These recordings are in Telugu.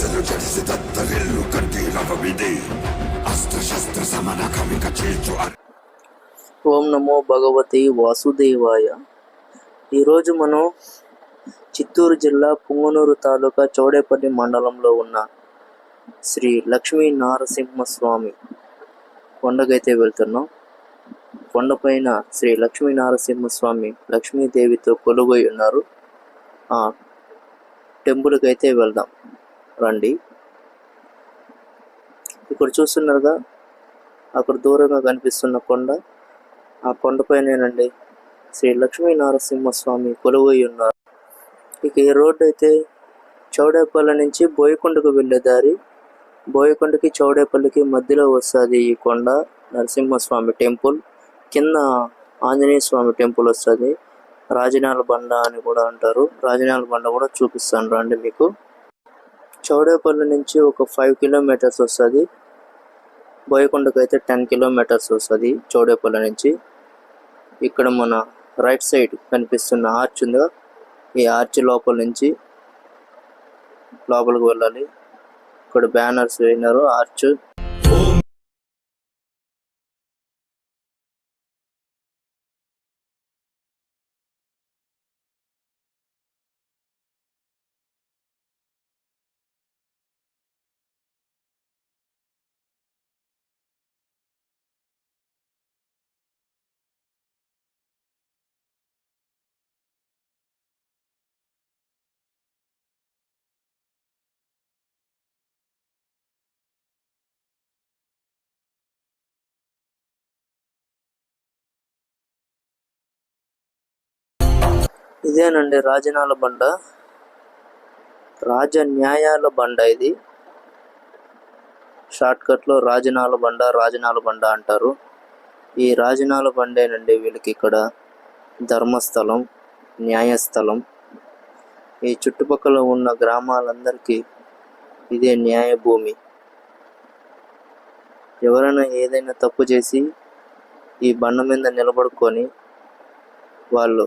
దశలు జడిసి దత్తరిల్లు కంటి రవమిది అస్త్రశస్త్ర సమన ఓం నమో భగవతి వాసుదేవాయ. ఈరోజు మనం చిత్తూరు జిల్లా పుంగనూరు తాలూకా చౌడేపల్లి మండలంలో ఉన్న శ్రీ లక్ష్మీ నారసింహస్వామి కొండకైతే వెళ్తున్నాం. కొండపైన శ్రీ లక్ష్మీ నారసింహస్వామి లక్ష్మీదేవితో కొలువై ఉన్నారు. ఆ టెంపుల్కి అయితే వెళ్దాం. రండి. ఇక్కడ చూస్తున్నారుగా అక్కడ దూరంగా కనిపిస్తున్న కొండ. ఆ కొండపైనేనండి శ్రీ లక్ష్మీ నరసింహస్వామి కొలువై ఉన్నారు. ఇక ఈ రోడ్డు అయితే చౌడేపల్లి నుంచి బోయకొండకు వెళ్ళే దారి. బోయకొండకి చౌడేపల్లికి మధ్యలో వస్తుంది ఈ కొండ నరసింహస్వామి టెంపుల్. కింద ఆంజనేయ స్వామి టెంపుల్ వస్తుంది. రాజనాల బండ అని కూడా అంటారు. రాజనాల బండ కూడా చూపిస్తాను రండి మీకు. చౌడేపల్లి నుంచి ఒక ఫైవ్ కిలోమీటర్స్ వస్తుంది. బోయకొండకు అయితే టెన్ కిలోమీటర్స్ వస్తుంది చౌడేపల్లి నుంచి. ఇక్కడ మన రైట్ సైడ్ కనిపిస్తున్న ఆర్చ్ ఉందిగా. ఈ ఆర్చ్ లోపల నుంచి లోపలికి వెళ్ళాలి. ఇక్కడ బ్యానర్స్ వేయినారు ఆర్చ్ ఇదేనండి రాజనాల బండ. రాజ న్యాయాల బండ ఇది. షార్ట్కట్లో లో రాజనాల బండ రాజనాల బండ అంటారు. ఈ రాజనాల బండేనండి వీళ్ళకి ఇక్కడ ధర్మస్థలం న్యాయస్థలం. ఈ చుట్టుపక్కల ఉన్న గ్రామాలందరికీ ఇదే న్యాయ భూమి. ఎవరైనా ఏదైనా తప్పు చేసి ఈ బండ మీద నిలబడుకొని వాళ్ళు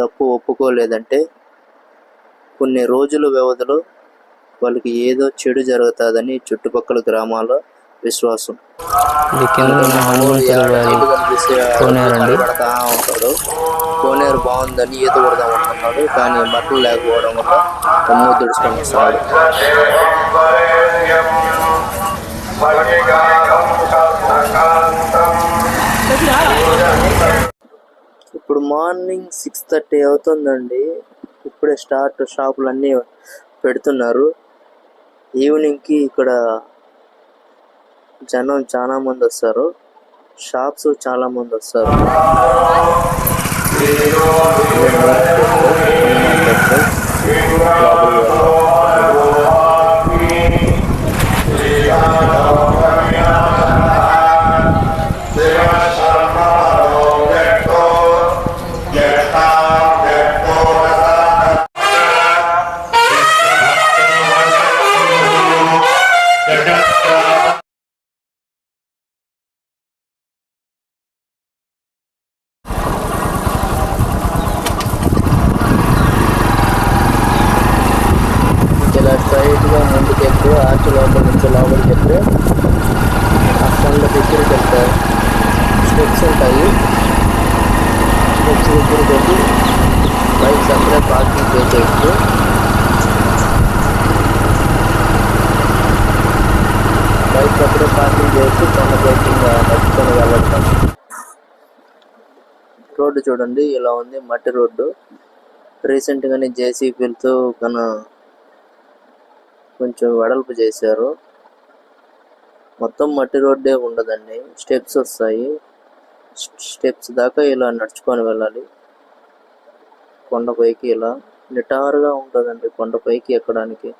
తప్పు ఒప్పుకోలేదంటే కొన్ని రోజుల వ్యవధిలో వాళ్ళకి ఏదో చెడు జరుగుతుందని చుట్టుపక్కల గ్రామాల విశ్వాసం. పడతా ఉంటాడు. కోనేరు బాగుందని ఈత కొడదాం అనుకున్నాడు కానీ బట్టలు లేకపోవడం వల్ల తమ్ము దుడుచుకొని వస్తాడు. ఇప్పుడు మార్నింగ్ సిక్స్ థర్టీ అవుతుందండి. ఇప్పుడే స్టార్ట్ షాపులు అన్నీ పెడుతున్నారు. ఈవినింగ్కి ఇక్కడ జనం చాలా మంది వస్తారు. షాప్స్ చాలా మంది వస్తారు. స్టెప్స్ పెట్టి బైక్స్ అక్కడే పార్కింగ్ చేసేస్తూ బైక్ అక్కడే పార్కింగ్ చేసి తన బైకింగ్ నడుచుకొని వెళ్ళడం రోడ్డు చూడండి ఇలా ఉంది మట్టి రోడ్డు. రీసెంట్గానే జేసీబీలతో కన కొంచెం వెడల్పు చేశారు. మొత్తం మట్టి రోడ్డే ఉండదండి. స్టెప్స్ వస్తాయి. స్టెప్స్ దాకా ఇలా నడుచుకొని వెళ్ళాలి. కొండపైకి ఇలా నిటారుగా ఉంటుందండి కొండపైకి ఎక్కడానికి.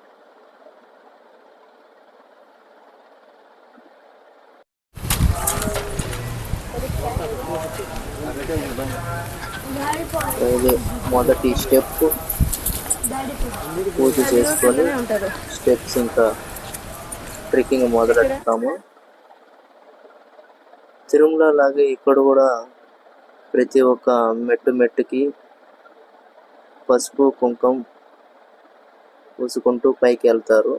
ఇది మొదటి స్టెప్. పూజ చేసుకొని స్టెప్స్ ఇంకా ట్రెక్కింగ్ మొదలెడతాము. తిరుమల లాగే ఇక్కడ కూడా ప్రతి ఒక్క మెట్టు మెట్టుకి పసుపు కుంకం పూసుకుంటూ పైకి వెళ్తారు.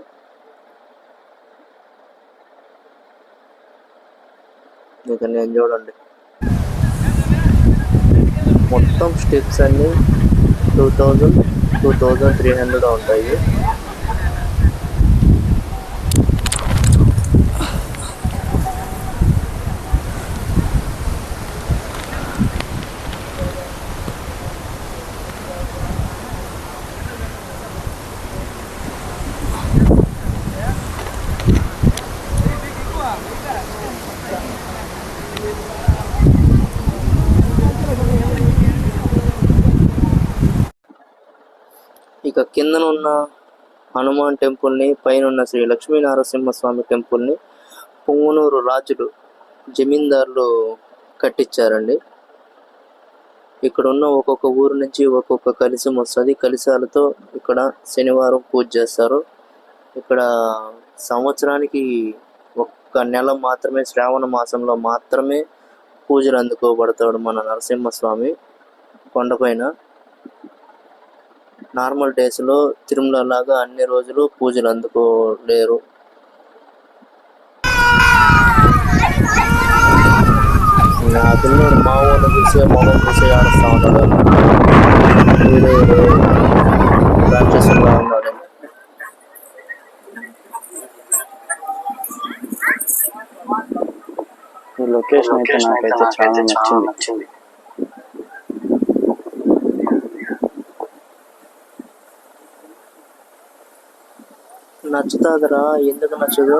ఇక నేను చూడండి. మొత్తం స్టెప్స్ అన్నీ two thousand two thousand three hundred ఉంటాయి. ఇక కిందన ఉన్న హనుమాన్ టెంపుల్ని పైన ఉన్న శ్రీ లక్ష్మీ నరసింహస్వామి టెంపుల్ని పొంగునూరు రాజులు జమీందారులు కట్టించారండి ఇక్కడ ఉన్న ఒక్కొక్క ఊరు నుంచి ఒక్కొక్క కలిసం వస్తుంది. కలిసాలతో ఇక్కడ శనివారం పూజ చేస్తారు. ఇక్కడ సంవత్సరానికి ఒక్క నెల మాత్రమే శ్రావణ మాసంలో మాత్రమే పూజలు అందుకోబడతాడు మన నరసింహస్వామి కొండపైన. నార్మల్ డేస్లో తిరుమల లాగా అన్ని రోజులు పూజలు అందుకోలేరు. నా పిల్లడు మా ఊళ్ళో చూసి మొగం చూసి ఆడుస్తూ ఉన్నాడు. వీడు రాక్షసులా ఉన్నాడు. ఈ లొకేషన్ అయితే నాకైతే చాలా నచ్చింది. నచ్చుతాదరా ఎందుకు నచ్చదు?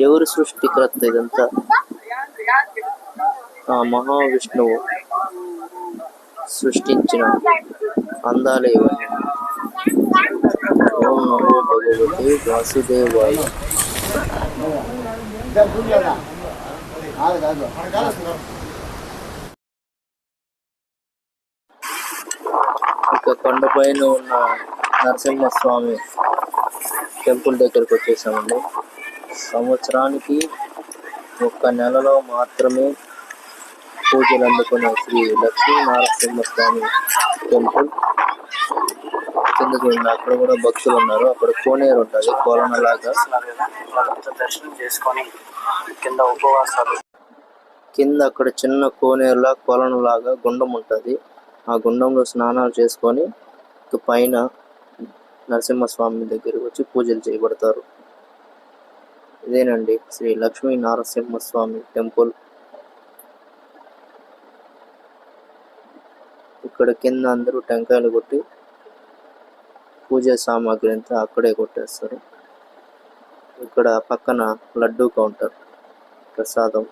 ఎవరి సృష్టికర్త ఇదంతా? ఆ మహావిష్ణువు సృష్టించిన అందాలే ఇవన్నీ. ఓం నమో భగవతే వాసుదేవాయ. ఇక కొండపైన ఉన్న నరసింహస్వామి టెంపుల్ దగ్గరకు వచ్చేసామండి. సంవత్సరానికి ఒక్క నెలలో మాత్రమే పూజలు అందుకునే శ్రీ లక్ష్మీ నరసింహస్వామి టెంపుల్ కింద చూడండి అక్కడ కూడా భక్తులు ఉన్నారు. అక్కడ కోనేరు ఉంటుంది కొలన లాగా దర్శనం చేసుకొని కింద ఉపవాసాలు. కింద అక్కడ చిన్న కోనేరులా కొలను లాగా గుండం ఉంటుంది. ఆ గుండంలో స్నానాలు చేసుకొని పైన నరసింహస్వామి దగ్గరికి వచ్చి పూజలు చేయబడతారు. ఇదేనండి శ్రీ లక్ష్మీ నరసింహస్వామి టెంపుల్. ఇక్కడ కింద అందరూ టెంకాయలు కొట్టి పూజా సామాగ్రి అంతా అక్కడే కొట్టేస్తారు. ఇక్కడ పక్కన లడ్డూ కౌంటర్ ప్రసాదం.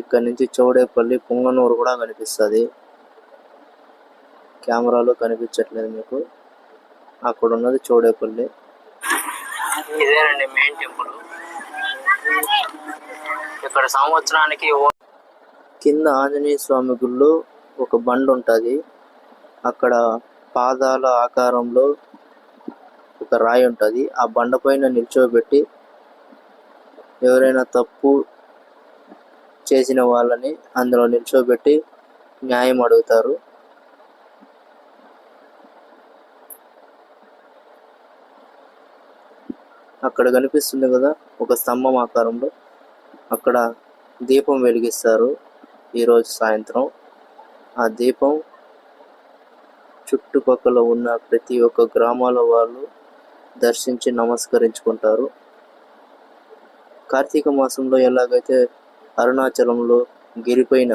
ఇక్కడ నుంచి చౌడేపల్లి పుంగనూరు కూడా కనిపిస్తుంది. కెమెరాలో కనిపించట్లేదు మీకు. అక్కడ ఉన్నది చౌడేపల్లి. ఇదేనండి మెయిన్ టెంపుల్ ఇక్కడ సంవత్సరానికి కింద ఆంజనేయ స్వామి గుళ్ళు ఒక బండ ఉంటుంది. అక్కడ పాదాల ఆకారంలో ఒక రాయి ఉంటుంది. ఆ బండ పైన నిల్చోబెట్టి ఎవరైనా తప్పు చేసిన వాళ్ళని అందులో నిల్చోబెట్టి న్యాయం అడుగుతారు. అక్కడ కనిపిస్తుంది కదా ఒక స్తంభం ఆకారంలో. అక్కడ దీపం వెలిగిస్తారు ఈరోజు సాయంత్రం. ఆ దీపం చుట్టుపక్కల ఉన్న ప్రతి ఒక్క గ్రామాల వాళ్ళు దర్శించి నమస్కరించుకుంటారు. కార్తీక మాసంలో ఎలాగైతే అరుణాచలంలో గిరిపైన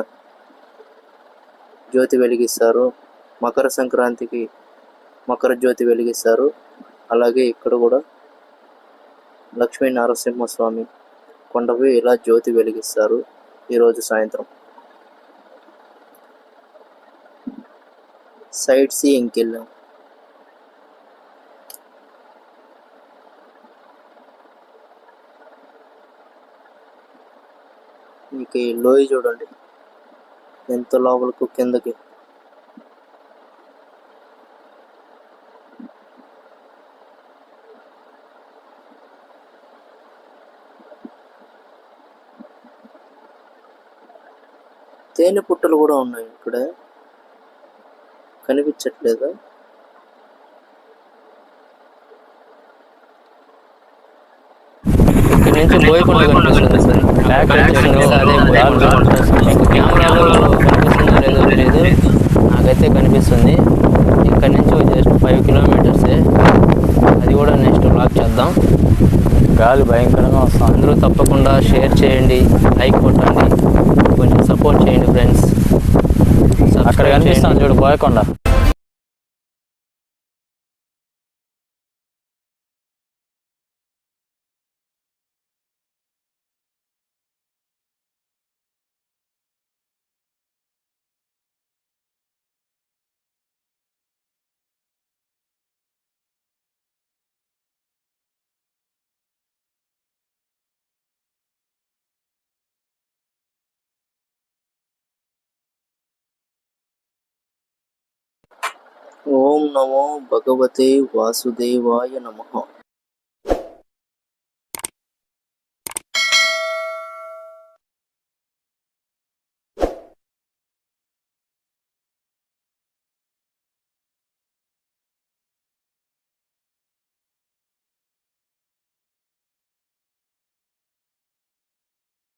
జ్యోతి వెలిగిస్తారు మకర సంక్రాంతికి మకర జ్యోతి వెలిగిస్తారు. అలాగే ఇక్కడ కూడా లక్ష్మీ నరసింహస్వామి కొండపై ఇలా జ్యోతి వెలిగిస్తారు ఈరోజు సాయంత్రం. సైట్ సీయింగ్కి వెళ్ళాం ఇక ఈ లోయ చూడండి. ఎంత లోపలకు కిందకి. తేనె పుట్టలు కూడా ఉన్నాయి ఇక్కడ. కనిపించట్లేదు? నుంచి నాకైతే కనిపిస్తుంది. ఇక్కడ నుంచి జస్ట్ ఫైవ్ కిలోమీటర్సే అది కూడా నెక్స్ట్ బ్లాక్ చేద్దాం. గాలి భయంకరంగా వస్తాం అందరూ తప్పకుండా షేర్ చేయండి లైక్ కొట్టండి. కొంచెం సపోర్ట్ చేయండి ఫ్రెండ్స్ అక్కడ కనిపిస్తాను చూడు పోయకుండా ఓం నమో భగవతే వాసుదేవాయ నమః